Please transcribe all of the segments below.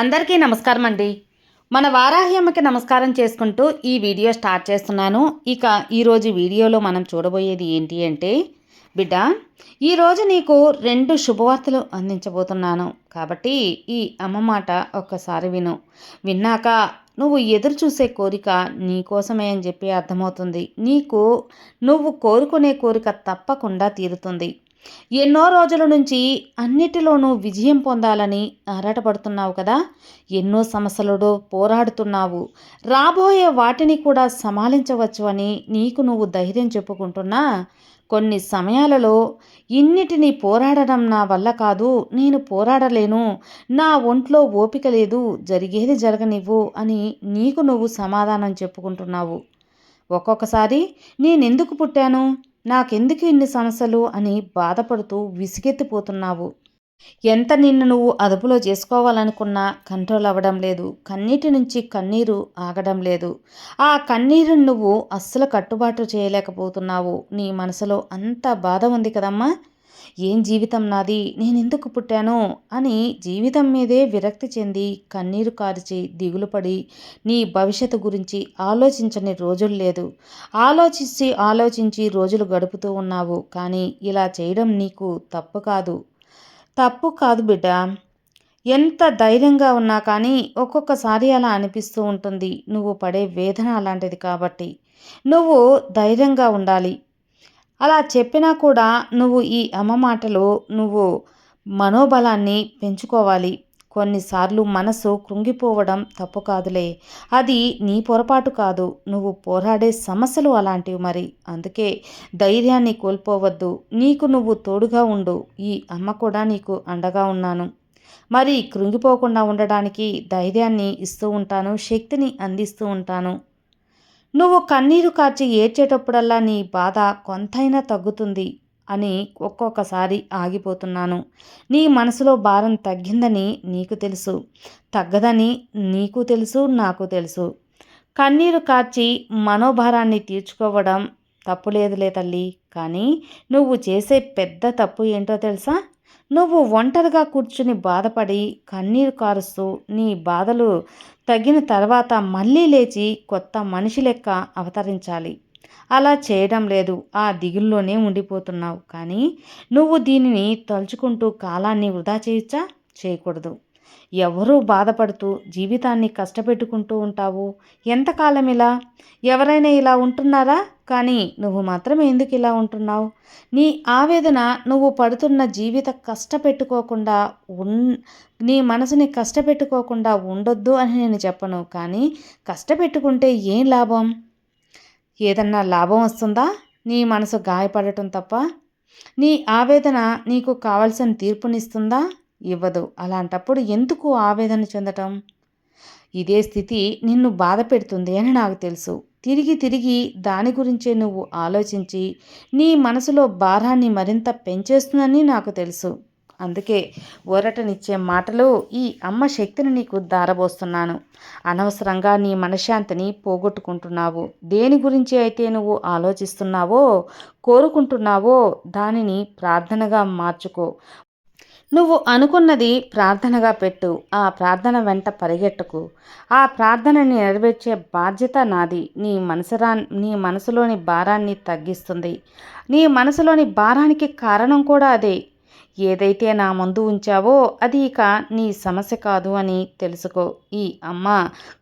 అందరికీ నమస్కారం అండి. మన వారాహ్యమ్మకి నమస్కారం చేసుకుంటూ ఈ వీడియో స్టార్ట్ చేస్తున్నాను. ఇక ఈరోజు వీడియోలో మనం చూడబోయేది ఏంటి అంటే బిడ్డ ఈరోజు నీకు రెండు శుభవార్తలు అందించబోతున్నాను. కాబట్టి ఈ అమ్మ మాట ఒక్కసారి విను. విన్నాక నువ్వు ఎదురు చూసే కోరిక నీకోసమే అని చెప్పి అర్థమవుతుంది. నీకు నువ్వు కోరుకునే కోరిక తప్పకుండా తీరుతుంది. ఎన్నో రోజుల నుంచి అన్నిటిలోనూ విజయం పొందాలని ఆరాటపడుతున్నావు కదా? ఎన్నో సమస్యలతో పోరాడుతున్నావు. రాబోయే వాటిని కూడా సమాలించవచ్చు అని నీకు నువ్వు ధైర్యం చెప్పుకుంటున్నా? కొన్ని సమయాలలో ఇన్నిటిని పోరాడడం నా వల్ల కాదు నేను పోరాడలేను నా ఒంట్లో ఓపిక లేదు జరిగేది జరగనివ్వు అని నీకు నువ్వు సమాధానం చెప్పుకుంటున్నావు. ఒక్కొక్కసారి నేనెందుకు పుట్టాను? నాకెందుకు ఇన్ని సమస్యలు అని బాధపడుతూ విసిగెత్తిపోతున్నావు? ఎంత నిన్ను నువ్వు అదుపులో చేసుకోవాలనుకున్నా కంట్రోల్ అవ్వడం లేదు. కన్నీటి నుంచి కన్నీరు ఆగడం లేదు. ఆ కన్నీరుని నువ్వు అస్సలు కట్టుబాటు చేయలేకపోతున్నావు. నీ మనసులో అంత బాధ ఉంది కదమ్మా. ఏం జీవితం నాది? నేనెందుకు పుట్టాను? అని జీవితం మీదే విరక్తి చెంది కన్నీరు కార్చి దిగులుపడి నీ భవిష్యత్తు గురించి ఆలోచించని రోజులు లేదు. ఆలోచించి ఆలోచించి రోజులు గడుపుతూ ఉన్నావు. కానీ ఇలా చేయడం నీకు తప్పు కాదు. తప్పు కాదు బిడ్డ. ఎంత ధైర్యంగా ఉన్నా కానీ ఒక్కొక్కసారి అలా అనిపిస్తూ ఉంటుంది. నువ్వు పడే వేదన అలాంటిది కాబట్టి. నువ్వు ధైర్యంగా ఉండాలి. అలా చెప్పినా కూడా నువ్వు ఈ అమ్మ మాటలు నువ్వు మనోబలాన్ని పెంచుకోవాలి. కొన్నిసార్లు మనసు కృంగిపోవడం తప్పు కాదులే. అది నీ పొరపాటు కాదు. నువ్వు పోరాడే సమస్యలు అలాంటివి మరి. అందుకే ధైర్యాన్ని కోల్పోవద్దు. నీకు నువ్వు తోడుగా ఉండు. ఈ అమ్మ కూడా నీకు అండగా ఉన్నాను. మరి కృంగిపోకుండా ఉండడానికి ధైర్యాన్ని ఇస్తూ ఉంటాను. శక్తిని అందిస్తూ ఉంటాను. నువ్వు కన్నీరు కార్చి ఏడ్చేటప్పుడల్లా నీ బాధ కొంతైనా తగ్గుతుంది అని ఒక్కొక్కసారి ఆగిపోతున్నాను. నీ మనసులో భారం తగ్గిందని నీకు తెలుసు. తగ్గదని నీకు తెలుసు నాకు తెలుసు. కన్నీరు కార్చి మనోభారాన్ని తీర్చుకోవడం తప్పులేదులే తల్లి. కానీ నువ్వు చేసే పెద్ద తప్పు ఏంటో తెలుసా? నువ్వు ఒంటరిగా కూర్చుని బాధపడి కన్నీరు కారుస్తూ నీ బాధలు తగిన తర్వాత మళ్ళీ లేచి కొత్త మనిషి లెక్క అవతరించాలి. అలా చేయడం లేదు. ఆ దిగుల్లోనే ఉండిపోతున్నావు. కానీ నువ్వు దీనిని తలుచుకుంటూ కాలాన్ని వృధా చేయొచ్చా? చేయకూడదు. ఎవరూ బాధపడుతూ జీవితాన్ని కష్టపెట్టుకుంటూ ఉంటావు? ఎంతకాలం ఇలా? ఎవరైనా ఇలా ఉంటున్నారా? కానీ నువ్వు మాత్రం ఎందుకు ఇలా ఉంటున్నావు? నీ ఆవేదన నువ్వు పడుతున్న జీవిత కష్టపెట్టుకోకుండా ఉన్ నీ మనసుని కష్టపెట్టుకోకుండా ఉండొద్దు అని నేను చెప్పను. కానీ కష్టపెట్టుకుంటే ఏం లాభం? ఏదన్నా లాభం వస్తుందా? నీ మనసు గాయపడటం తప్ప? నీ ఆవేదన నీకు కావలసిన తీర్పునిస్తుందా? ఇవ్వదు. అలాంటప్పుడు ఎందుకు ఆవేదన చెందటం? ఇదే స్థితి నిన్ను బాధ పెడుతుంది అని నాకు తెలుసు. తిరిగి తిరిగి దాని గురించే నువ్వు ఆలోచించి నీ మనసులో భారాన్ని మరింత పెంచేస్తుందని నాకు తెలుసు. అందుకే ఊరటనిచ్చే మాటలు ఈ అమ్మ శక్తిని నీకు దారబోస్తున్నాను అనవసరంగా నీ మనశ్శాంతిని పోగొట్టుకుంటున్నావు. దేని గురించి అయితే నువ్వు ఆలోచిస్తున్నావో కోరుకుంటున్నావో దానిని ప్రార్థనగా మార్చుకో. నువ్వు అనుకున్నది ప్రార్థనగా పెట్టు ఆ ప్రార్థన వెంట పరిగెట్టకు. ఆ ప్రార్థనని నెరవేర్చే బాధ్యత నాది. నీ మనసురా నీ మనసులోని భారాన్ని తగ్గిస్తుంది. నీ మనసులోని భారానికి కారణం కూడా అదే. ఏదైతే నా ముందు ఉంచావో అది ఇక నీ సమస్య కాదు అని తెలుసుకో. ఈ అమ్మ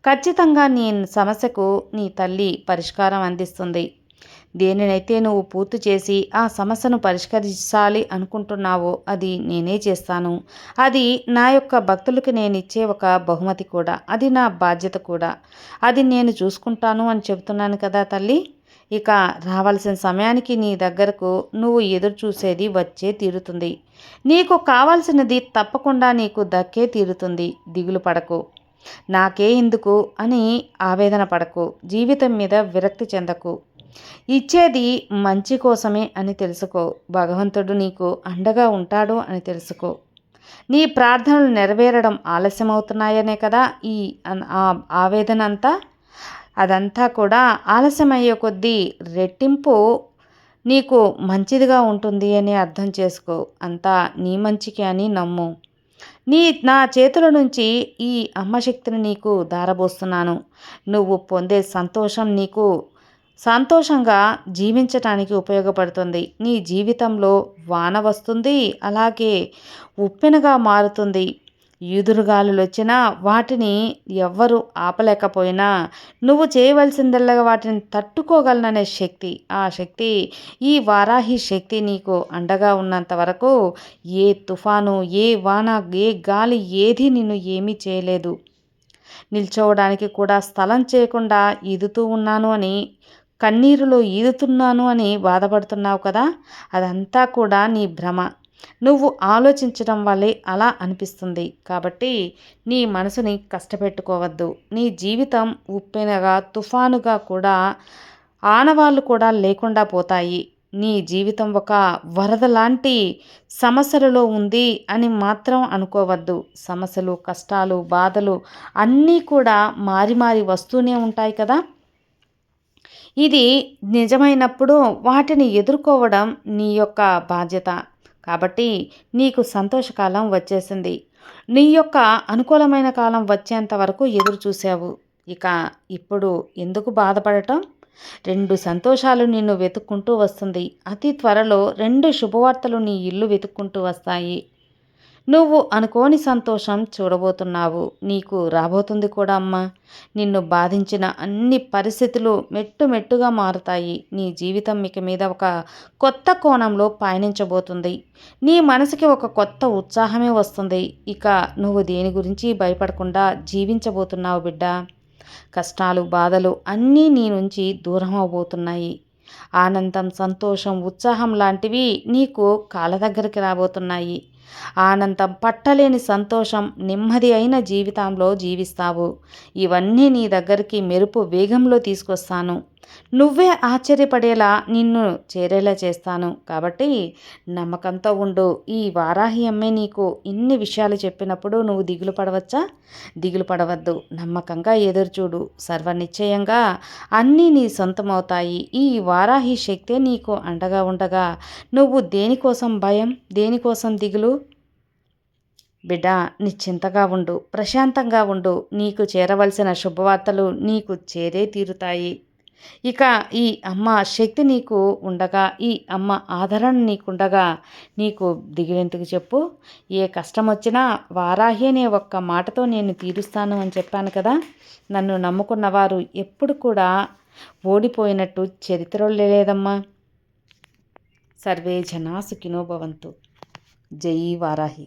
ఖచ్చితంగా నీ సమస్యకు నీ తల్లి పరిష్కారం అందిస్తుంది. దేనినైతే నువ్వు పూర్తి చేసి ఆ సమస్యను పరిష్కరించాలి అనుకుంటున్నావో అది నేనే చేస్తాను. అది నా యొక్క భక్తులకి నేను ఇచ్చే ఒక బహుమతి కూడా. అది నా బాధ్యత కూడా. అది నేను చూసుకుంటాను అని చెబుతున్నాను కదా తల్లి. ఇక రావాల్సిన సమయానికి నీ దగ్గరకు నువ్వు ఎదురు చూసేది వచ్చే తీరుతుంది. నీకు కావాల్సినది తప్పకుండా నీకు దక్కే తీరుతుంది. దిగులు పడకు. నాకే ఎందుకు అని ఆవేదన పడకు. జీవితం మీద విరక్తి చెందకు. ఇచ్చేది మంచి కోసమే అని తెలుసుకో. భగవంతుడు నీకు అండగా ఉంటాడు అని తెలుసుకో. నీ ప్రార్థనలు నెరవేరడం ఆలస్యమవుతున్నాయనే కదా ఈ ఆవేదన అంతా అదంతా కూడా ఆలస్యమయ్యే కొద్దీ రెట్టింపు నీకు మంచిదిగా ఉంటుంది అని అర్థం చేసుకో. అంతా నీ మంచికి అని నమ్ము. నీ నా చేతుల నుంచి ఈ అమ్మ శక్తిని నీకు దారబోస్తున్నాను నువ్వు పొందే సంతోషం నీకు సంతోషంగా జీవించటానికి ఉపయోగపడుతుంది. నీ జీవితంలో వాన వస్తుంది అలాగే ఉప్పెనగా మారుతుంది. ఈదురుగాలులు వచ్చినా వాటిని ఎవ్వరు ఆపలేకపోయినా నువ్వు చేయవలసిందల్లా వాటిని తట్టుకోగలననే శక్తి ఆ శక్తి ఈ వారాహి శక్తి నీకు అండగా ఉన్నంత వరకు ఏ తుఫాను ఏ వాన ఏ గాలి ఏది నిన్ను ఏమీ చేయలేదు. నిల్చోవడానికి కూడా స్థలం చేయకుండా ఈదుతూ ఉన్నాను అని కన్నీరులో ఈదుతున్నాను అని బాధపడుతున్నావు కదా? అదంతా కూడా నీ భ్రమ. నువ్వు ఆలోచించడం వల్లే అలా అనిపిస్తుంది. కాబట్టి నీ మనసుని కష్టపెట్టుకోవద్దు. నీ జీవితం ఉప్పెనగా తుఫానుగా కూడా ఆనవాళ్ళు కూడా లేకుండా పోతాయి. నీ జీవితం ఒక వరద లాంటి సమస్యలలో ఉంది అని మాత్రం అనుకోవద్దు. సమస్యలు కష్టాలు బాధలు అన్నీ కూడా మారి మారి వస్తూనే ఉంటాయి కదా? ఇది నిజమైనప్పుడు వాటిని ఎదుర్కోవడం నీ యొక్క బాధ్యత. కాబట్టి నీకు సంతోషకాలం వచ్చేసింది. నీ యొక్క అనుకూలమైన కాలం వచ్చేంత వరకు ఎదురు చూసావు ఇక ఇప్పుడు ఎందుకు బాధపడటం? రెండు సంతోషాలు నిన్ను వెతుక్కుంటూ వస్తుంది. అతి త్వరలో రెండు శుభవార్తలు నీ ఇల్లు వెతుక్కుంటూ వస్తాయి. నువ్వు అనుకోని సంతోషం చూడబోతున్నావు. నీకు రాబోతుంది కూడా అమ్మా. నిన్ను బాధించిన అన్ని పరిస్థితులు మెట్టు మెట్టుగా మారుతాయి. నీ జీవితం ఇక మీద ఒక కొత్త కోణంలో పయనించబోతుంది. నీ మనసుకి ఒక కొత్త ఉత్సాహమే వస్తుంది. ఇక నువ్వు దేని గురించి భయపడకుండా జీవించబోతున్నావు బిడ్డ. కష్టాలు బాధలు అన్నీ నీ నుంచి దూరం అవబోతున్నాయి ఆనందం సంతోషం ఉత్సాహం లాంటివి నీకు కాళ్ళ దగ్గరికి రాబోతున్నాయి. ఆనందం పట్టలేని సంతోషం నెమ్మది అయిన జీవితంలో జీవిస్తావు. ఇవన్నీ నీ దగ్గరికి మెరుపు వేగంలో తీసుకొస్తాను. నువ్వే ఆశ్చర్యపడేలా నిన్ను చేరేలా చేస్తాను. కాబట్టి నమ్మకంతో ఉండు. ఈ వారాహి అమ్మే నీకు ఇన్ని విషయాలు చెప్పినప్పుడు నువ్వు దిగులు పడవచ్చా? దిగులు పడవద్దు. నమ్మకంగా ఎదురుచూడు. సర్వనిశ్చయంగా అన్నీ నీ సొంతమవుతాయి. ఈ వారాహి శక్తే నీకు అండగా ఉండగా నువ్వు దేనికోసం భయం? దేనికోసం దిగులు? బిడ్డ నిశ్చింతగా ఉండు. ప్రశాంతంగా ఉండు. నీకు చేరవలసిన శుభవార్తలు నీకు చేరే తీరుతాయి. ఇక ఈ అమ్మ శక్తి నీకు ఉండగా ఈ అమ్మ ఆదరణ నీకుండగా నీకు దిగినెందుకు చెప్పు? ఏ కష్టం వచ్చినా వారాహి అనే ఒక్క మాటతో నేను తీరుస్తాను అని చెప్పాను కదా. నన్ను నమ్ముకున్న వారు ఎప్పుడు కూడా ఓడిపోయినట్టు చరిత్రలో లేదమ్మా. సర్వే జనా సుఖినోభవంతు జై వారాహి.